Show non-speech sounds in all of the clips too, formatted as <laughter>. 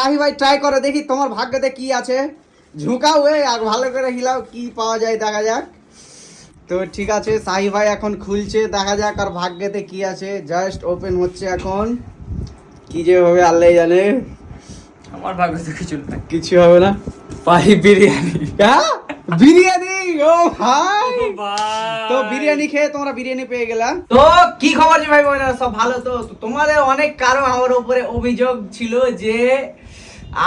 সাহি ভাই ট্রাই করে দেখি তোমার ভাগ্যতে কি আছে। ঝুঁকাও এ আর ভালো করে হিলাও কি পাওয়া যায় দেখা যাক। তো ঠিক আছে সাহি ভাই এখন খুলছে দেখা যাক আর ভাগ্যতে কি আছে। জাস্ট ওপেন হচ্ছে এখন। কি যে হবে আল্লাহ জানে। আমার ভাগ্যতে কিছু না কিছু হবে না। পাহি বিরিয়ানি। হ্যাঁ? বিরিয়ানি ও ভাই। তো বিরিয়ানি খেয়ে তোমরা বিরিয়ানি পেয়ে গেলা। তো কি খবর যে ভাই বোনেরা? সব ভালো তো? তোমাদের অনেক কারও আমার উপরে অভিযোগ ছিল যে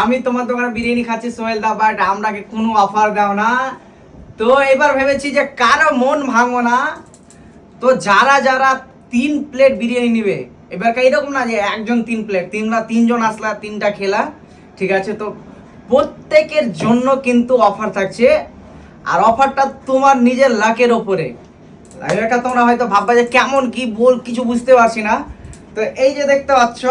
আমি তোমার দোকানে বিরিয়ানি খাচ্ছি সোহেল দা বাট আমরাকে কোনো অফার দাও না। তো এবার ভেবেছি যে কারও মন ভাঙবো না। তো যারা যারা তিন প্লেট বিরিয়ানি নিবে এবার এরকম না যে একজন তিন প্লেট তিনরা তিনজন আসলা তিনটা খেলা ঠিক আছে? তো প্রত্যেকের জন্য কিন্তু অফার থাকছে। আর অফারটা তোমার নিজের লাকের ওপরে। তোমরা হয়তো ভাববা যে কেমন, কি বল কিছু বুঝতে পারছি না। তো এই যে দেখতে পাচ্ছ,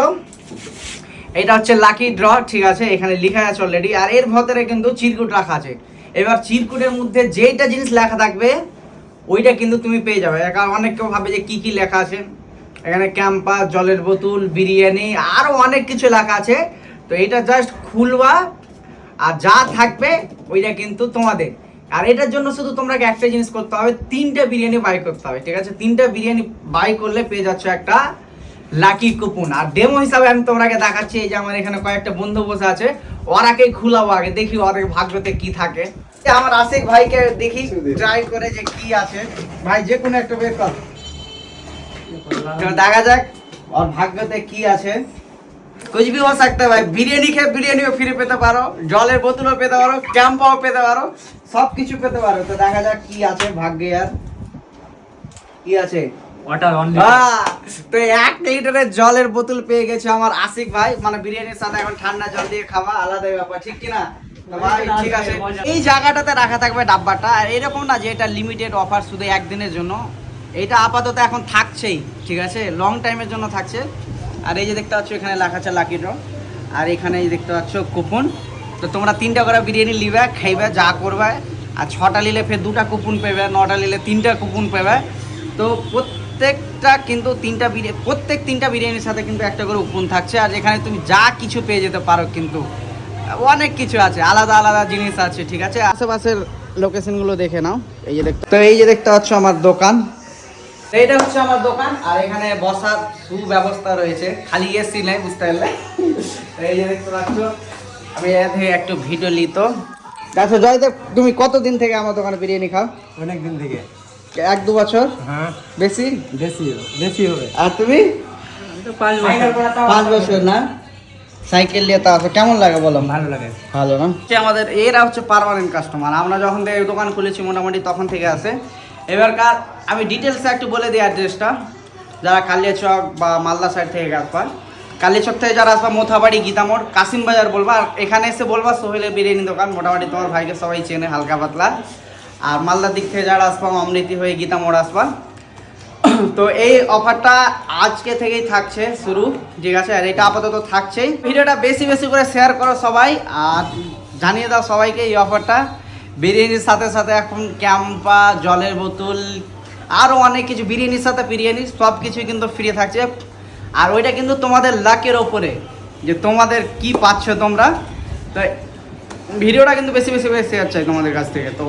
এটা হচ্ছে লাকি ড্র, ঠিক আছে? এখানে লেখা আছে অলরেডি আর এর ভেতরে কিন্তু চিরকুট রাখা আছে। এবার চিরকুটের মধ্যে যেইটা জিনিস লেখা থাকবে, ওইটা কিন্তু তুমি পেয়ে যাবে। কারণ অনেক কেউ ভাবে যে কি কি লেখা আছে। এখানে ক্যাম্পা জলের বোতল, বিরিয়ানি আরও অনেক কিছু লেখা আছে। তো এটা জাস্ট খুলবা, আর যা থাকবে, ওইটা কিন্তু তোমাদের। আর এটার জন্য শুধু তোমরা একটা জিনিস করতে হবে তিনটা বিরিয়ানি বাই করতে হবে ঠিক আছে? তিনটা বিরিয়ানি বাই করলে পেয়ে যাচ্ছ একটা লাকি কুপন আর ডেমো হিসাবে আমি তোমাকে দেখাচ্ছি এই যে আমার এখানে কয়েকটা বন্ধু বসে আছে ওরাকেই খুলাবো আগে দেখি ওদের ভাগ্যতে কি থাকে। আমার আশিক ভাইকে দেখি ট্রাই করে যে কি আছে। ভাই যে কোনো একটা বের কর। দেখা যাক ওর ভাগ্যতে কি আছে। কুচ ভি হো থাকতে ভাই বিরিয়ানি খেয়ে বিরিয়ানিও ফিরে পেতে পারো জলের বোতলও পেতে পারো ক্যাম্পাও পেতে পারো সব কিছু পেতে পারো তো দেখা যাক কি আছে ভাগ্যে আর কি আছে তো এক লিটারের জলের বোতল পেয়ে গেছে আমার আশিক ভাই মানে বিরিয়ানির সাথে এখন ঠান্ডা জল দিয়ে খাওয়া আলাদা ব্যাপার ঠিক কিনা? আচ্ছা, ঠিক আছে। এই জায়গাটাতে রাখা থাকবে ডাব্বাটা। আর এরকম না যে এটা লিমিটেড অফার শুধু একদিনের জন্য। এটা আপাতত এখন থাকছেই ঠিক আছে? লং টাইমের জন্য থাকছে। আর এই যে দেখতে পাচ্ছ, এখানে লেখা আছে লাকি ড্র আর এখানে এই দেখতে পাচ্ছ কুপন তো তোমরা তিনটা করে বিরিয়ানি লিবে খাইবে, যা করবে। আর ছটা নিলে ফের দুটা কুপন পেবে নটা নিলে তিনটা কুপন পেবে তো প্রত্যেকটা কিন্তু তিনটা বিরিয়ানি প্রত্যেক তিনটা বিরিয়ানির সাথে কিন্তু একটা করে কুপন থাকছে। আর এখানে তুমি যা কিছু পেয়ে যেতে পারো কিন্তু। অনেক কিছু আছে, আলাদা আলাদা জিনিস আছে, ঠিক আছে? আশেপাশের লোকেশনগুলো দেখে নাও। এই যে দেখতে তো এই যে দেখতে পাচ্ছ আমার দোকান। তো এইটা হচ্ছে আমার দোকান আর এখানে বসার সুব্যবস্থা রয়েছে। খালি এসি নেই বুঝতে পারলে? এই যে দেখতে পাচ্ছ আমি এর থেকে একটু ভিডিও নিত আচ্ছা জয়দেব তুমি কতদিন থেকে আমার দোকানে বিরিয়ানি খাও? অনেক দিন থেকে। এক দু বছর? হ্যাঁ। বেশি? বেশি বেশি হবে। আর তুমি? পাঁচ পাঁচ বছর না। সাইকেল নিয়ে তা আসো কেমন লাগে বলো? ভালো লাগে। ভালো না? হচ্ছে আমাদের এরা হচ্ছে পার্মানেন্ট কাস্টমার আমরা যখন থেকে দোকান খুলেছি মোটামুটি তখন থেকে আসে এবারকার আমি ডিটেলসে একটু বলে দিই অ্যাড্রেসটা যারা কালিয়াচক বা মালদা সাইড থেকে আসবা কালিয়াচক থেকে যারা আসবা মোথাবাড়ি, গীতামোড় কাসিম বাজার বলবা, আর এখানে এসে বলবা সোহেলের বিরিয়ানি দোকান। মোটামুটি তোমার ভাইকে সবাই চেনে, হালকা পাতলা। আর মালদার দিক থেকে যারা আসবা অমৃতি হয়ে গীতামোড় আসবা। <clears throat> তো এই অফারটা আজকে থেকেই থাকছে, শুরু। ঠিক আছে? আর এটা আপাতত থাকছেই। ভিডিওটা বেশি বেশি করে শেয়ার করো সবাই, আর জানিয়ে দাও সবাইকে এই অফারটা বিরিয়ানির সাথে সাথে এখন ক্যাম্পা, জলের বোতল আরও অনেক কিছু, বিরিয়ানির সাথে বিরিয়ানি, সব কিছুই কিন্তু ফ্রি থাকছে। আর ওইটা কিন্তু তোমাদের লাকের ওপরে, যে তোমাদের কি পাচ্ছ তোমরা। তো ভিডিওটা কিন্তু বেশি বেশি বেশি যাচ্ছে তোমাদের কাছ থেকে, তো